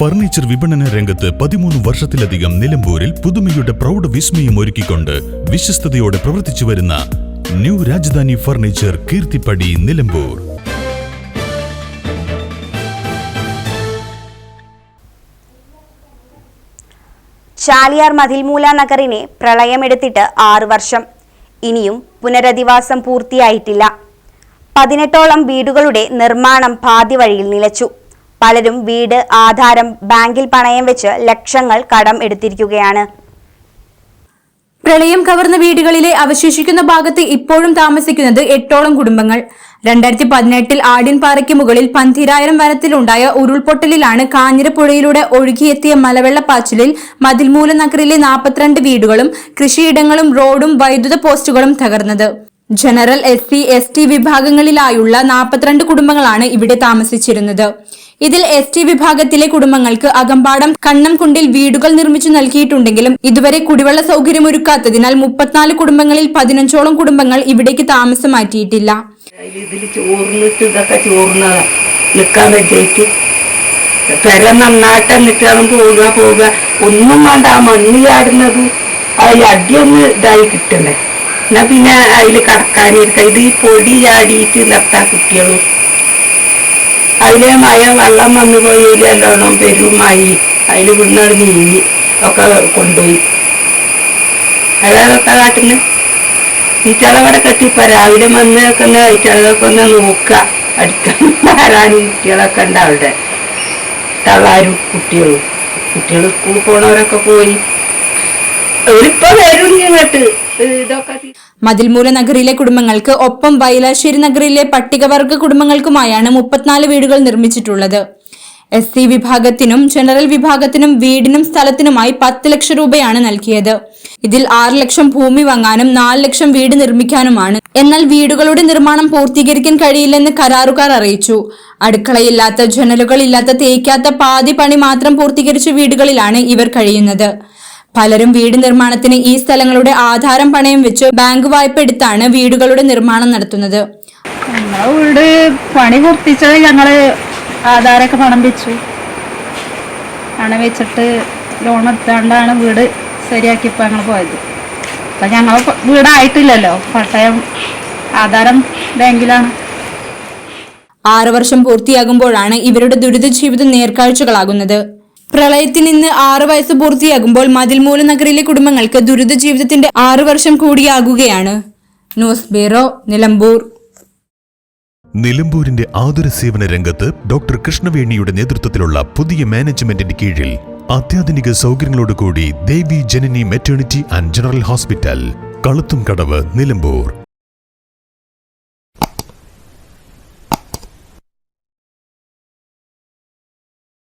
Furniture വിപണന രംഗത്ത് പതിമൂന്ന് വർഷത്തിലധികം നിലമ്പൂരിൽ പുതുമയുടെ പ്രൗഢ വിസ്മയം ഒരുക്കിക്കൊണ്ട് വിശ്വസ്തയോടെ പ്രവർത്തിച്ചു വരുന്ന ന്യൂ രാജധാനി ഫർണിച്ചർ കീർത്തിപ്പടി നിലമ്പൂർ. ചാലിയാർ മതിൽമൂല നഗറിനെ പ്രളയമെടുത്തിട്ട് ആറു വർഷം. ഇനിയും പുനരധിവാസം പൂർത്തിയായിട്ടില്ല. പതിനെട്ടോളം വീടുകളുടെ നിർമ്മാണം പാതി വഴിയിൽ നിലച്ചു. പലരും വീട് ആധാരം ബാങ്കിൽ പണയം വെച്ച് ലക്ഷങ്ങൾ കടം എടുത്തിരിക്കുകയാണ്. പ്രളയം കവർന്ന വീടുകളിലെ അവശേഷിക്കുന്ന ഭാഗത്ത് ഇപ്പോഴും താമസിക്കുന്നത് എട്ടോളം കുടുംബങ്ങൾ. രണ്ടായിരത്തി പതിനെട്ടിൽ ആടിൻപാറയ്ക്ക് മുകളിൽ പന്തിരായിരം വനത്തിലുണ്ടായ ഉരുൾപൊട്ടലിലാണ് കാഞ്ഞിരപ്പുഴയിലൂടെ ഒഴുകിയെത്തിയ മലവെള്ളപ്പാച്ചിലിൽ മതിൽമൂല നഗറിലെ നാൽപ്പത്തിരണ്ട് വീടുകളും കൃഷിയിടങ്ങളും റോഡും വൈദ്യുത പോസ്റ്റുകളും തകർന്നത്. General S C S T വിഭാഗങ്ങളിലായുള്ള നാൽപ്പത്തിരണ്ട് കുടുംബങ്ങളാണ് ഇവിടെ താമസിച്ചിരുന്നത്. ഇതിൽ എസ് ടി വിഭാഗത്തിലെ കുടുംബങ്ങൾക്ക് അകമ്പാടം കണ്ണംകുണ്ടിൽ വീടുകൾ നിർമ്മിച്ചു നൽകിയിട്ടുണ്ടെങ്കിലും ഇതുവരെ കുടിവെള്ള സൗകര്യമൊരുക്കാത്തതിനാൽ മുപ്പത്തിനാല് കുടുംബങ്ങളിൽ പതിനഞ്ചോളം കുടുംബങ്ങൾ ഇവിടേക്ക് താമസം മാറ്റിയിട്ടില്ല. ഒന്നും വേണ്ട ആ മണ്ണ് അതിൽ അടിയൊന്ന് ഇതായി കിട്ടണേ. എന്നാ പിന്നെ അതിൽ കടക്കാനിരിക്കും ഇത് പൊടി ചാടിയിട്ട് നിർത്താൻ കുട്ടികളും അതിലെ മഴ വെള്ളം വന്നു പോയില്ല നല്ലോണം പെരുമായി അതിൽ വിണ്ണാട് നീങ്ങി ഒക്കെ കൊണ്ടുപോയി. അതൊക്കെ കാട്ടിന് ഈറ്റളവിടെ കെട്ടിപ്പോ രാവിലെ വന്ന് നിൽക്കുന്ന ഈറ്റളൊക്കെ ഒന്ന് നോക്കുക. അടുത്ത ആരാണ് കുട്ടികളൊക്കെ ഉണ്ട് തള്ളാരും കുട്ടികളും. കുട്ടികൾ സ്കൂളിൽ പോണവരൊക്കെ പോയി. അവരിപ്പോ വരും ഇങ്ങോട്ട്. മതിൽമൂല നഗറിലെ കുടുംബങ്ങൾക്ക് ഒപ്പം വൈലാശ്ശേരി നഗറിലെ പട്ടികവർഗ കുടുംബങ്ങൾക്കുമായാണ് മുപ്പത്തിനാല് വീടുകൾ നിർമ്മിച്ചിട്ടുള്ളത്. എസ് സി വിഭാഗത്തിനും ജനറൽ വിഭാഗത്തിനും വീടിനും സ്ഥലത്തിനുമായി പത്ത് ലക്ഷം രൂപയാണ് നൽകിയത്. ഇതിൽ ആറ് ലക്ഷം ഭൂമി വാങ്ങാനും നാല് ലക്ഷം വീട് നിർമ്മിക്കാനുമാണ്. എന്നാൽ വീടുകളുടെ നിർമ്മാണം പൂർത്തീകരിക്കാൻ കഴിയില്ലെന്ന് കരാറുകാർ അറിയിച്ചു. അടുക്കളയില്ലാത്ത ജനലുകളില്ലാത്ത തേക്കാത്ത പാതി പണി മാത്രം പൂർത്തീകരിച്ച വീടുകളിലാണ് ഇവർ കഴിയുന്നത്. പലരും വീട് നിർമ്മാണത്തിന് ഈ സ്ഥലങ്ങളുടെ ആധാരം പണയം വെച്ച് ബാങ്ക് വായ്പ എടുത്താണ് വീടുകളുടെ നിർമ്മാണം നടത്തുന്നത്. വീട് പണി പൂർത്തിച്ചത് ഞങ്ങൾ ആധാരമൊക്കെ പണം വെച്ചു. പണം വെച്ചിട്ട് ലോൺ എടുത്താണ്ടാണ് വീട് ശരിയാക്കിയപ്പോൾ ഞങ്ങൾ പോയത്. അപ്പം ഞങ്ങൾ വീടായിട്ടില്ലല്ലോ. പട്ടയം ആധാരം ബാങ്കിലാണ്. ആറു വർഷം പൂർത്തിയാകുമ്പോഴാണ് ഇവരുടെ ദുരിത ജീവിതം നേർക്കാഴ്ചകളാകുന്നത്. പ്രളയത്തിൽ നിന്ന് ആറു വയസ്സ് പൂർത്തിയാകുമ്പോൾ മതിൽമൂല നഗറിലെ കുടുംബങ്ങൾക്ക് ദുരിത ജീവിതത്തിന്റെ ആറു വർഷം കൂടിയാകുകയാണ്. News bureau Nilambur. നിലമ്പൂരിന്റെ ആതുര സേവന രംഗത്ത് ഡോക്ടർ കൃഷ്ണവേണിയുടെ നേതൃത്വത്തിലുള്ള പുതിയ മാനേജ്മെന്റിന്റെ കീഴിൽ അത്യാധുനിക സൗകര്യങ്ങളോടുകൂടി Devi Janani maternity and general hospital കളുത്തും Kadavu Nilambur.